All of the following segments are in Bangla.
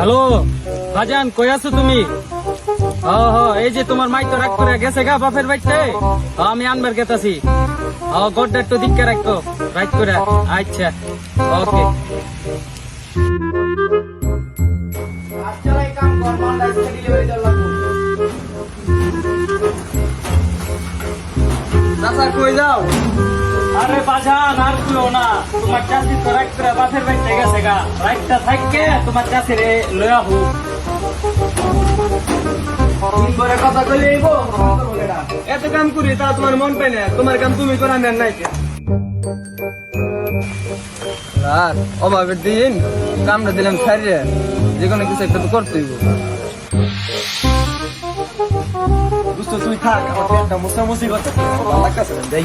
হ্যালো বাজান কই আছো তুমি? এই যে তোমার মাই তো রাগ করে গেছে গা বাপের বাড়িতে। আমি আনবার গেতাছি। হ, গড্ডা একটু দিককে রাখো রাইট করে আচ্ছা ওকে। চাচা, কই যাও? আরে বাজান আর তুইও না। তোমার চাষি তো করে গেছে গা। থাককে তোমার চাষি রে লয়া হোক। তুমি করে কথা কইলে এইব এত কাম করি তা তোমার মন পাই না। তোমার কাম তুমি করে আমি নাই আর অভাবের দিন কামটা দিলাম ছাড়িয়ে যে কোনো কিছু একটা তো করতেই বুঝতো তুই থাক আমার পেটটা মুসামুসি করতে। ভালো লাগতেছে যাই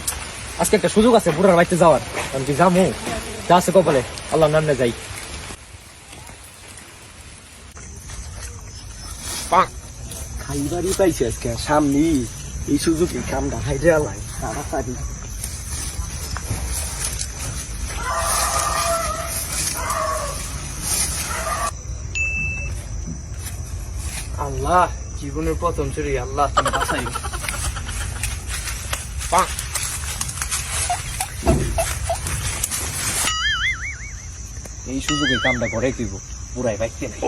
আজকে একটা সুযোগ আছে বুড়ার বাড়িতে যাওয়ার। আমি কি যাব? যা আছে কপালে। আল্লাহ নামে যাই। খাইবারই পাইছে আজকে সামনে এই সুযোগে কামটা হাইরে আলাই তাড়াতাড়ি। আল্লাহ জীবনের প্রথম চুরি আল্লাহ তুমি বাঁচাই এই সুযোগে কামটা করে দিব। পুরাই বাইতে নাই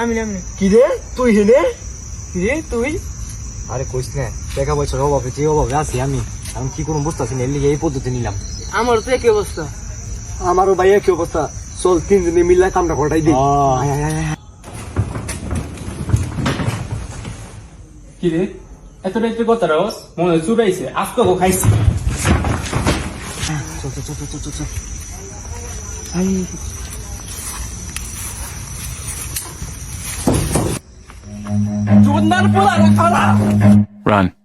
আমি আমি কি রে? তুই হেনে কি রে তুই? আরে কইস না টাকা পয়সার অভাবে যে অভাবে আছি আমি আমি কি না এর লিগে এই পদ্ধতি নিলাম। আমার তো একই অবস্থা। আমারও ভাইয়া কি অবস্থা। চল তিনজনে মিল্লা কামটা করাই দিই। কি রে? এত রাত্রে কথা রস মনে হয় চুরাইছে আজকে খাইছি। চল চল চল চল চল চল আই জোরদার পোলা রে খালা। Run.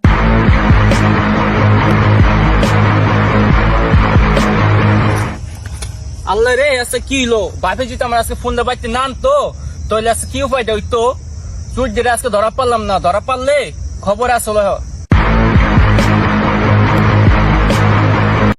আল্লাহ রে, আজকে কি হলো বাপে যদি আমার আজকে ফোন দেওয়া বাড়িতে নান তো। তাহলে আজকে কি উপায় তো? চুট যেটা আজকে ধরা পারলাম না। ধরা পারলে খবর আসলে